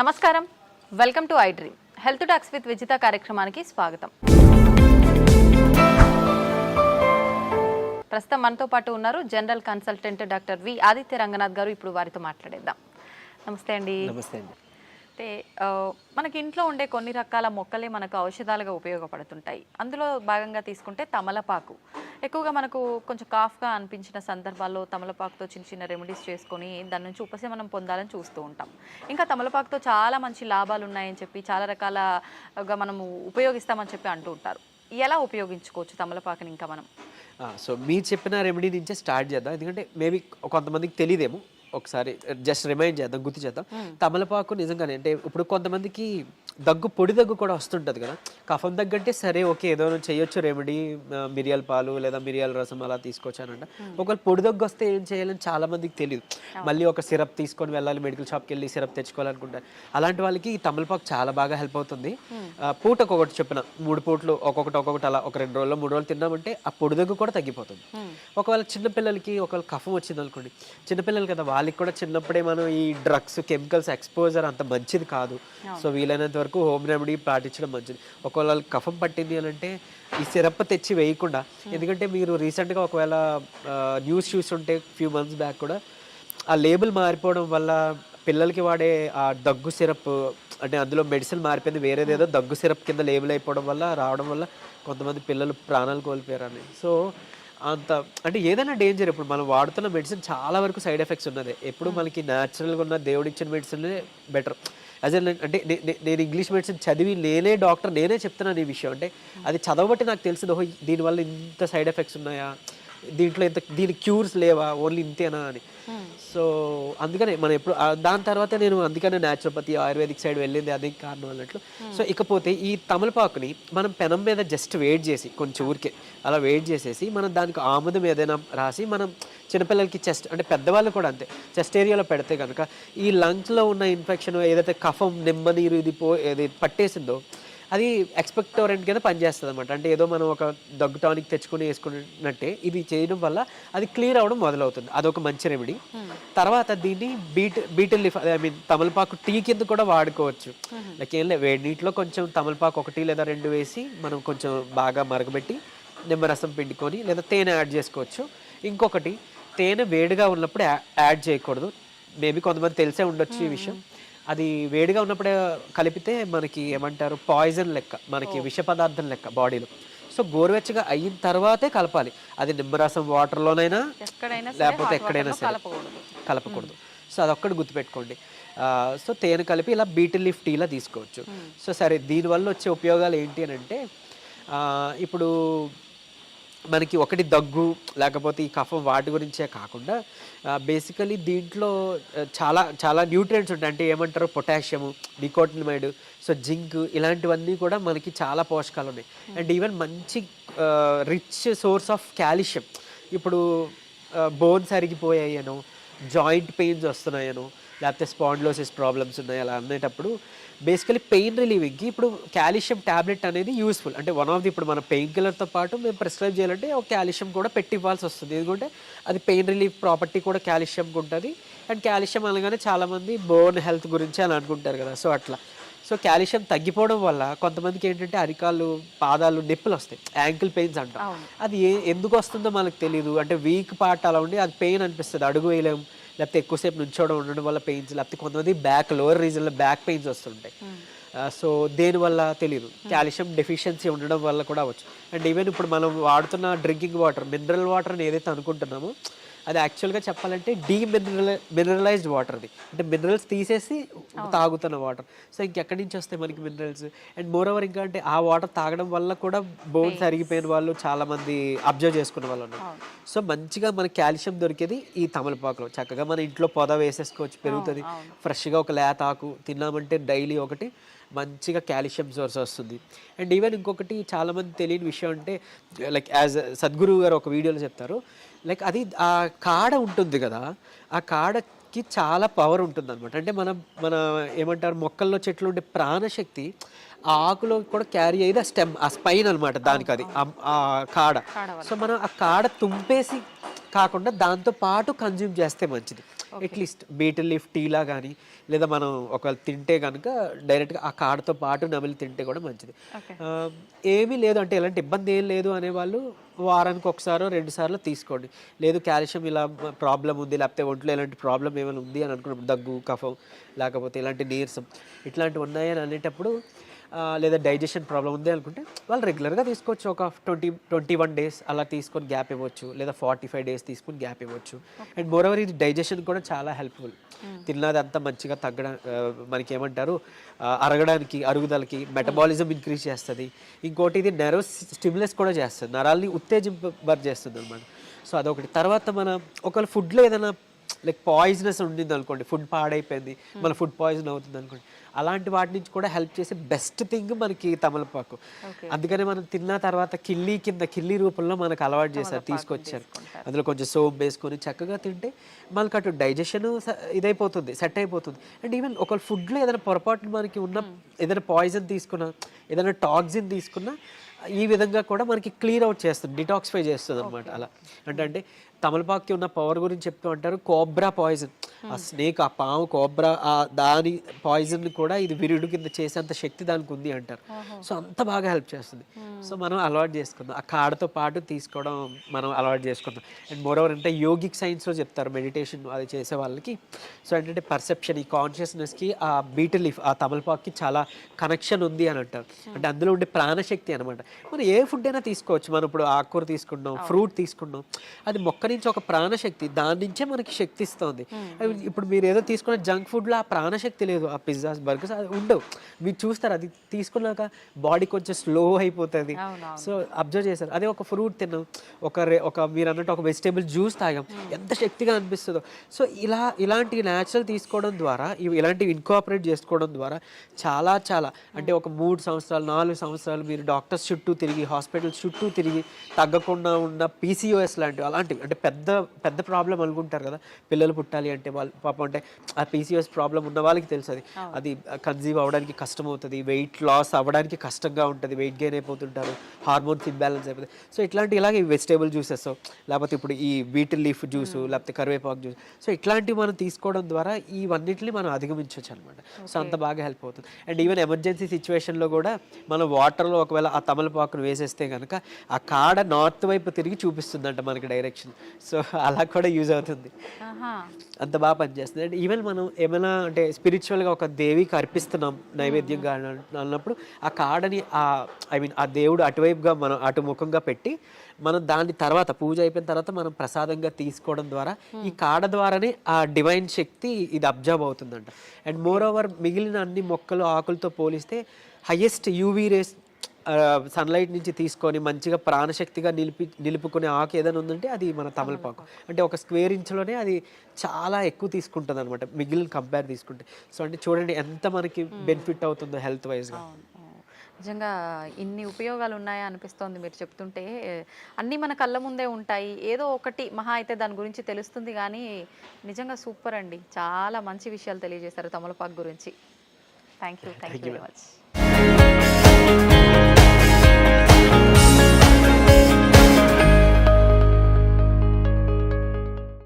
నమస్కారం. Welcome to I dream. Health talks with Vijitha కార్యక్రమానికి స్వాగతం. ప్రస్తుతం మనతో పాటు ఉన్నారు general consultant doctor V Aditya Ranganath garu. ఇప్పుడు వారితో మాట్లాడేద్దాం. నమస్తే అండి. నమస్తే అండి. అయితే మనకి ఇంట్లో ఉండే కొన్ని రకాల మొక్కలే మనకు ఔషధాలుగా ఉపయోగపడుతుంటాయి. అందులో భాగంగా తీసుకుంటే తమలపాకు. ఎక్కువగా మనకు కొంచెం కాఫ్గా అనిపించిన సందర్భాల్లో తమలపాకుతో చిన్న చిన్న రెమెడీస్ చేసుకొని దాని నుంచి ఉపశమనం పొందాలని చూస్తూ ఉంటాం. ఇంకా తమలపాకుతో చాలా మంచి లాభాలు ఉన్నాయని చెప్పి చాలా రకాలగా మనము ఉపయోగిస్తామని చెప్పి అంటూ ఉంటారు. ఎలా ఉపయోగించుకోవచ్చు తమలపాకుని ఇంకా మనం? సో మీరు చెప్పిన రెమెడీ నుంచే స్టార్ట్ చేద్దాం. ఎందుకంటే మేబీ కొంతమందికి తెలియదేమో ఒకసారి జస్ట్ రిమైండ్ చేద్దాం గుర్తు చేద్దాం. తమలపాకు నిజంగానే అంటే ఇప్పుడు కొంతమందికి దగ్గు పొడి దగ్గు కూడా వస్తుంటుంది కదా. కఫం దగ్గు అంటే సరే ఓకే ఏదో చేయొచ్చు రెమెడీ మిరియాల పాలు లేదా మిరియాల రసం అలా తీసుకొచ్చానంట ఒకవేళ పొడి దగ్గు వస్తే ఏం చేయాలని చాలా మందికి తెలియదు మళ్ళీ ఒక సిరప్ తీసుకొని వెళ్ళాలి మెడికల్ షాప్కి వెళ్ళి సిరప్ తెచ్చుకోవాలనుకుంటారు. అలాంటి వాళ్ళకి ఈ తమలపాకు చాలా బాగా హెల్ప్ అవుతుంది. ఆ, పూటకు ఒకటి చెప్పిన మూడు పూటలు ఒక్కొక్కటి ఒక్కొక్కటి అలా ఒక రెండు రోజుల్లో మూడు రోజులు తిన్నామంటే ఆ పొడి దగ్గు కూడా తగ్గిపోతుంది. ఒకవేళ చిన్నపిల్లలకి ఒకవేళ కఫం వచ్చింది అనుకోండి చిన్నపిల్లలు కదా వాళ్ళకి కూడా చిన్నప్పుడే మనం ఈ డ్రగ్స్ కెమికల్స్ ఎక్స్పోజర్ అంత మంచిది కాదు. సో వీలైనంత వరకు హోమ్ రెమెడీ పాటించడం మంచిది. ఒకవేళ కఫం పట్టింది అని అంటే ఈ సిరప్ తెచ్చి వేయకుండా ఎందుకంటే మీరు రీసెంట్గా ఒకవేళ న్యూస్ చూస్తుంటే ఫ్యూ మంత్స్ బ్యాక్ కూడా ఆ లేబుల్ మారిపోవడం వల్ల పిల్లలకి వాడే ఆ దగ్గు సిరప్ అంటే అందులో మెడిసిన్ మారిపోయింది వేరేదేదో దగ్గు సిరప్ కింద లేబుల్ అయిపోవడం వల్ల రావడం వల్ల కొంతమంది పిల్లలు ప్రాణాలు కోల్పోయారని. సో అంత అంటే ఏదైనా డేంజర్ ఇప్పుడు మనం వాడుతున్న మెడిసిన్ చాలా వరకు సైడ్ ఎఫెక్ట్స్ ఉన్నది. ఎప్పుడు మనకి న్యాచురల్గా ఉన్న దేవుడు ఇచ్చిన మెడిసిన్ బెటర్ యాజ్ అంటే నేను ఇంగ్లీష్ మెడిసిన్ చదివి నేనే డాక్టర్ నేనే చెప్తున్నాను ఈ విషయం. అంటే అది చదవబట్టి నాకు తెలిసింది ఓహో దీనివల్ల ఇంత సైడ్ ఎఫెక్ట్స్ ఉన్నాయా? దీంట్లో ఇంత దీని క్యూర్స్ లేవా? ఓన్లీ ఇంతేనా అని. సో అందుకనే మనం ఎప్పుడు దాని తర్వాత నేను అందుకనే న్యాచురోపతి ఆయుర్వేదిక్ సైడ్ వెళ్ళింది అదే కారణం అన్నట్లు. సో ఇకపోతే ఈ తమలపాకుని మనం పెనం మీద జస్ట్ వెయిట్ చేసి కొంచెం ఊరికే అలా వెయిట్ చేసేసి మనం దానికి ఆముదం ఏదైనా రాసి మనం చిన్నపిల్లలకి చెస్ట్ అంటే పెద్దవాళ్ళు కూడా అంతే చెస్ట్ ఏరియాలో పెడితే కనుక ఈ లంగ్స్లో ఉన్న ఇన్ఫెక్షన్ ఏదైతే కఫం నిమ్మ నీరు ఇది పో ఏది పట్టేసిందో అది ఎక్స్పెక్టోరెంట్ కింద పనిచేస్తుంది అనమాట అంటే ఏదో మనం ఒక దగ్గు టానిక్ తెచ్చుకొని వేసుకున్నట్టే ఇది చేయడం వల్ల అది క్లియర్ అవ్వడం మొదలవుతుంది. అదొక మంచి రెమెడీ తర్వాత దీన్ని beet beetle leaf I mean తమలపాకు టీ కింద కూడా వాడుకోవచ్చు. లైక్ ఏం లేదు వేడి నీటిలో కొంచెం తమలపాకు ఒకటి లేదా రెండు వేసి మనం కొంచెం బాగా మరగబెట్టి నిమ్మరసం పిండుకొని లేదా తేనె యాడ్ చేసుకోవచ్చు. ఇంకొకటి తేనె వేడిగా ఉన్నప్పుడు యాడ్ చేయకూడదు. మేబీ కొంతమంది తెలిసే ఉండొచ్చు ఈ విషయం. అది వేడిగా ఉన్నప్పుడే కలిపితే మనకి ఏమంటారు? పాయిజన్ లెక్క మనకి విష పదార్థం లెక్క బాడీలో సో గోరువెచ్చగా అయిన తర్వాతే కలపాలి. అది నిమ్మరసం వాటర్లోనైనా లేకపోతే ఎక్కడైనా సరే కలపకూడదు. సో అదొక్కటి గుర్తుపెట్టుకోండి. సో తేనె కలిపి ఇలా బీటిల్ లీఫ్ టీలా తీసుకోవచ్చు. సో సరే దీనివల్ల వచ్చే ఉపయోగాలు ఏంటి అని అంటే ఇప్పుడు మనకి ఒకటి దగ్గు లేకపోతే ఈ కఫం వాటి గురించే కాకుండా బేసికలీ దీంట్లో చాలా చాలా న్యూట్రియంట్స్ ఉంటాయి. అంటే ఏమంటారు? పొటాషియము నికోటినమైడ్ సో జింక్ ఇలాంటివన్నీ కూడా మనకి చాలా పోషకాలు ఉన్నాయి. అండ్ ఈవెన్ మంచి రిచ్ సోర్స్ ఆఫ్ కాల్షియం ఇప్పుడు బోన్స్ అరిగిపోయాయను జాయింట్ పెయిన్స్ వస్తున్నాయనో లేకపోతే స్పాండ్లోసిస్ ప్రాబ్లమ్స్ ఉన్నాయి అలా అనేటప్పుడు బేసికలీ పెయిన్ రిలీవింగ్కి ఇప్పుడు కాల్షియం టాబ్లెట్ అనేది యూస్ఫుల్ అంటే వన్ ఆఫ్ ది ఇప్పుడు మన పెయిన్ కిల్లర్తో పాటు మేము ప్రిస్క్రైబ్ చేయాలంటే ఒక కాల్షియం కూడా పెట్టి ఇవ్వాల్సి వస్తుంది. ఎందుకంటే అది పెయిన్ రిలీఫ్ ప్రాపర్టీ కూడా కాల్షియంకి ఉంటుంది. అండ్ కాల్షియం అనగానే చాలామంది బోన్ హెల్త్ గురించి అని అనుకుంటారు కదా. సో అట్లా. సో కాల్షియం తగ్గిపోవడం వల్ల కొంతమందికి ఏంటంటే అరికాళ్ళు పాదాలు నొప్పులు వస్తాయి. యాంకిల్ పెయిన్స్ అంటాం. అది ఏ ఎందుకు వస్తుందో మనకు తెలియదు అంటే వీక్ పార్ట్ అలా ఉండి అది పెయిన్ అనిపిస్తుంది. అడుగు వేయలేం. లేకపోతే ఎక్కువసేపు నుంచోవడం ఉండడం వల్ల పెయిన్స్ లేకపోతే కొంతమంది బ్యాక్ లోవర్ రీజన్లో బ్యాక్ పెయిన్స్ వస్తుంటాయి. సో దేనివల్ల తెలియదు కాల్షియం డెఫిషియన్సీ ఉండడం వల్ల కూడా అవ్వచ్చు. అండ్ ఈవెన్ ఇప్పుడు మనం వాడుతున్న డ్రింకింగ్ వాటర్ మినరల్ వాటర్ ఏదైతే అనుకుంటున్నామో అది యాక్చువల్గా చెప్పాలంటే డీమినరల్ మినరలైజ్డ్ వాటర్ అది. అంటే మినరల్స్ తీసేసి తాగుతున్న వాటర్ సో ఇంకెక్కడి నుంచి వస్తాయి మనకి మినరల్స్ అండ్ మోర్ ఓవర్ ఇంకా అంటే ఆ వాటర్ తాగడం వల్ల కూడా బోన్స్ అరిగిపోయిన వాళ్ళు చాలా మంది అబ్జర్వ్ చేసుకున్న వాళ్ళు ఉన్నారు. సో మంచిగా మనకి కాల్షియం దొరికేది ఈ తమలపాకులో. చక్కగా మన ఇంట్లో పొద వేసేసుకోవచ్చు పెరుగుతుంది. ఫ్రెష్గా ఒక లేత ఆకు తిన్నామంటే డైలీ ఒకటి. మంచిగా కాల్షియం సోర్స్ వస్తుంది. అండ్ ఈవెన్ ఇంకొకటి చాలామంది తెలియని విషయం అంటే లైక్ యాజ్ సద్గురు గారు ఒక వీడియోలో చెప్తారు లైక్ అది ఆ కాడ ఉంటుంది కదా ఆ కాడకి చాలా పవర్ ఉంటుంది అనమాట అంటే మనం మన ఏమంటారు మొక్కల్లో చెట్లు ఉండే ప్రాణశక్తి ఆ ఆకులో కూడా క్యారీ అయ్యేది ఆ స్టెమ్ ఆ స్పైన్ అనమాట దానికి అది ఆ- ఆ కాడ. సో మనం ఆ కాడ తుంపేసి కాకుండా దాంతో పాటు కన్జ్యూమ్ చేస్తే మంచిది. అట్లీస్ట్ బీటిల్ లీఫ్ టీలా కానీ లేదా మనం ఒక తింటే కనుక డైరెక్ట్గా ఆ కాడతో పాటు నమిలి తింటే కూడా మంచిది. ఏమీ లేదు అంటే ఎలాంటి ఇబ్బంది ఏం లేదు అనేవాళ్ళు వారానికి ఒకసారో రెండు సార్లు తీసుకోండి. లేదు కాల్షియం ఇలా ప్రాబ్లం ఉంది లేకపోతే ఒంట్లో ఇలాంటి ప్రాబ్లం ఏమైనా ఉంది అని అనుకున్నప్పుడు దగ్గు కఫం లేకపోతే ఇలాంటి నీరసం ఇట్లాంటివి ఉన్నాయని అనేటప్పుడు లేదా డైజెషన్ ప్రాబ్లం ఉంది అనుకుంటే వాళ్ళు రెగ్యులర్గా తీసుకోవచ్చు. ఒక ట్వంటీ ట్వంటీ వన్ డేస్ అలా తీసుకొని గ్యాప్ ఇవ్వచ్చు. లేదా ఫార్టీ ఫైవ్ డేస్ తీసుకొని గ్యాప్ ఇవ్వచ్చు. అండ్ మోర్ ఓవర్ ఇది డైజెషన్ కూడా చాలా హెల్ప్ఫుల్ తిన్నది అంతా మంచిగా తగ్గడం మనకి ఏమంటారు అరగడానికి అరుగుదలకి మెటబాలిజం ఇంక్రీజ్ చేస్తుంది. ఇంకోటి ఇది నెరవ్ స్టిమ్యులస్ కూడా చేస్తుంది. నరాల్ని ఉత్తేజింపబర్ చేస్తుంది అనమాట సో అదొకటి. తర్వాత మన ఒకవేళ ఫుడ్లో ఏదైనా లైక్ పాయిజనస్ ఉండింది అనుకోండి ఫుడ్ పాడైపోయింది మన ఫుడ్ పాయిజన్ అవుతుంది అనుకోండి. అలాంటి వాటి నుంచి కూడా హెల్ప్ చేసే బెస్ట్ థింగ్ మనకి తమలపాకు. అందుకనే మనం తిన్న తర్వాత కిల్లి కింద కిల్లి రూపంలో మనకు అలవాటు చేశారు తీసుకొచ్చారు. అందులో కొంచెం సోప్ వేసుకొని చక్కగా తింటే మనకు అటు డైజెషన్ ఇదైపోతుంది సెట్ అయిపోతుంది. అండ్ ఈవెన్ ఒక ఫుడ్లో ఏదైనా పొరపాటు మనకి ఉన్న ఏదైనా పాయిజన్ తీసుకున్నా ఏదైనా టాక్సిన్ తీసుకున్నా ఈ విధంగా కూడా మనకి క్లియర్ అవుట్ చేస్తుంది డిటాక్సిఫై చేస్తుంది అనమాట అలా. అంటే అంటే తమలపాకుకి ఉన్న పవర్ గురించి చెప్తూ అంటారు కోబ్రా పాయిజన్. ఆ స్నేక్ ఆ పాము కోబ్రా ఆ దాని పాయిజన్ కూడా ఇది విరుడు కింద చేసేంత శక్తి దానికి ఉంది అంటారు. సో అంత బాగా హెల్ప్ చేస్తుంది. సో మనం అలవాటు చేసుకుందాం. ఆ కాడతో పాటు తీసుకోవడం మనం అలవాటు చేసుకుందాం. అండ్ మోర్ ఓవర్ అంటే యోగిక్ సైన్స్లో చెప్తారు మెడిటేషన్ అది చేసే వాళ్ళకి. సో ఏంటంటే పర్సెప్షన్ ఈ కాన్షియస్నెస్కి ఆ బీట్ లీఫ్ ఆ తమలపాకుకి చాలా కనెక్షన్ ఉంది అని అంటారు. అంటే అందులో ఉండే ప్రాణశక్తి అనమాట మనం ఏ ఫుడ్ అయినా తీసుకోవచ్చు. మనం ఇప్పుడు ఆకుకూర తీసుకున్నాం ఫ్రూట్ తీసుకున్నాం అది మొక్క నుంచి ఒక ప్రాణశక్తి దాని నుంచే మనకి శక్తి ఇస్తుంది. ఇప్పుడు మీరు ఏదో తీసుకున్న జంక్ ఫుడ్లో ఆ ప్రాణశక్తి లేదు ఆ పిజ్జాస్ బర్గర్స్ అది ఉండవు. మీరు చూస్తారు అది తీసుకున్నాక బాడీ కొంచెం స్లో అయిపోతుంది. సో అబ్జర్వ్ చేశారు అదే ఒక ఫ్రూట్ తిన్నాం ఒక రే- ఒక మీరు అన్నట్టు ఒక వెజిటేబుల్ జ్యూస్ తాగాం. ఎంత శక్తిగా అనిపిస్తుందో. సో ఇలా ఇలాంటి న్యాచురల్ తీసుకోవడం ద్వారా ఇలాంటివి ఇన్కాపరేట్ చేసుకోవడం ద్వారా చాలా చాలా అంటే ఒక మూడు సంవత్సరాలు నాలుగు సంవత్సరాలు మీరు డాక్టర్స్ చుట్టూ తిరిగి హాస్పిటల్స్ చుట్టూ తిరిగి తగ్గకుండా ఉన్న పీసీఓఎస్ లాంటివి అలాంటివి అంటే పెద్ద పెద్ద ప్రాబ్లం అనుకుంటారు కదా. పిల్లలు పుట్టాలి అంటే వాళ్ళు పాపం అంటే ఆ పీసీఓఎస్ ప్రాబ్లం ఉన్న వాళ్ళకి తెలుసు అది అది కన్సీవ్ అవ్వడానికి కష్టం అవుతుంది వెయిట్ లాస్ అవ్వడానికి కష్టంగా ఉంటుంది. వెయిట్ గెయిన్ అయిపోతుంటారు. హార్మోన్స్ ఇంబ్యాలెన్స్ అయిపోతుంది. సో ఇట్లాంటి ఇలాగే వెజిటేబుల్ జ్యూసెస్ లేకపోతే ఇప్పుడు ఈ బీట్ లీఫ్ జ్యూస్ లేకపోతే కరివేపాకు జ్యూస్ సో ఇట్లాంటివి మనం తీసుకోవడం ద్వారా ఇవన్నిటిని మనం అధిగమించవచ్చు అనమాట సో అంత బాగా హెల్ప్ అవుతుంది. అండ్ ఈవెన్ ఎమర్జెన్సీ సిచ్యువేషన్లో కూడా మనం వాటర్లో ఒకవేళ ఆ తమలపాకును వేసేస్తే కనుక ఆ కాడ నార్త్ వైపు తిరిగి చూపిస్తుందంట మనకి డైరెక్షన్ సో అలా కూడా యూజ్ అవుతుంది. అంత బాగా పనిచేస్తుంది. అండ్ ఈవెన్ మనం ఏమైనా అంటే స్పిరిచువల్గా ఒక దేవికి అర్పిస్తున్నాం నైవేద్యంగా అన్న- అన్నప్పుడు ఆ కాడని ఆ ఐ మీన్ ఆ దేవుడు అటువైపుగా మనం అటు ముఖంగా పెట్టి మనం దాని తర్వాత పూజ అయిపోయిన తర్వాత మనం ప్రసాదంగా తీసుకోవడం ద్వారా ఈ కాడ ద్వారానే ఆ డివైన్ శక్తి ఇది అబ్జర్వ్ అవుతుందంట. అండ్ మోర్ ఓవర్ మిగిలిన అన్ని మొక్కలు ఆకులతో పోలిస్తే హయ్యెస్ట్ యూవీ రేస్ సన్లైట్ నుంచి తీసుకొని మంచిగా ప్రాణశక్తిగా నిలిపి నిలుపుకునే ఆకు ఏదైనా ఉందంటే అది మన తమలపాకు. అంటే ఒక స్క్వేర్ ఇంచ్లోనే అది చాలా ఎక్కువ తీసుకుంటుంది అనమాట మిగిలిన కంపేర్ తీసుకుంటే. సో అంటే చూడండి ఎంత మనకి బెనిఫిట్ అవుతుందో హెల్త్ వైజ్గా. నిజంగా ఇన్ని ఉపయోగాలు ఉన్నాయా అనిపిస్తోంది మీరు చెప్తుంటే. అన్నీ మన కళ్ళ ముందే ఉంటాయి. ఏదో ఒకటి మహా అయితే దాని గురించి తెలుస్తుంది కానీ నిజంగా సూపర్ అండి. చాలా మంచి విషయాలు తెలియజేశారు తమలపాకు గురించి. Thank you thank you very much